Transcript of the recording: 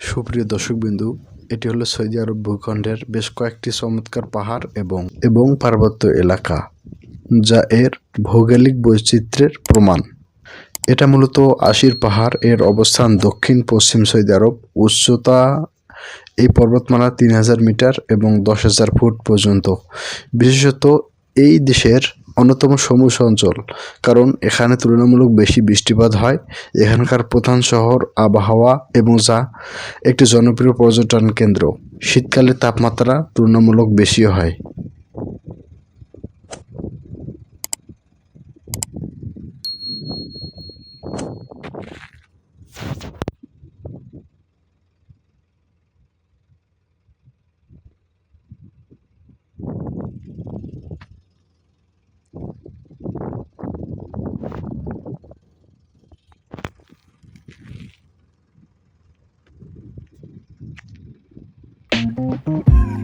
সুপ্রিয় দর্শকবিন্দু, এটি হলো সৌদি আরব ভূখণ্ডের বেশ কয়েকটি চমৎকার পাহাড় এবং এবং পার্বত্য এলাকা, যা এর ভৌগোলিক বৈচিত্র্যের প্রমাণ। এটা মূলত আশির পাহাড়, এর অবস্থান দক্ষিণ, পশ্চিম সৌদি আরব, উচ্চতা এই পর্বতমালা তিন হাজার মিটার এবং দশ হাজার ফুট পর্যন্ত। বিশেষত এই দেশের অন্যতম সমুষ অঞ্চল, কারণ এখানে তুলনামূলক বেশি বৃষ্টিপাত হয়। এখানকার প্রধান শহর আবহাওয়া এবং যা একটি জনপ্রিয় পর্যটন কেন্দ্র। শীতকালে তাপমাত্রা তুলনামূলক বেশি হয়। Mm.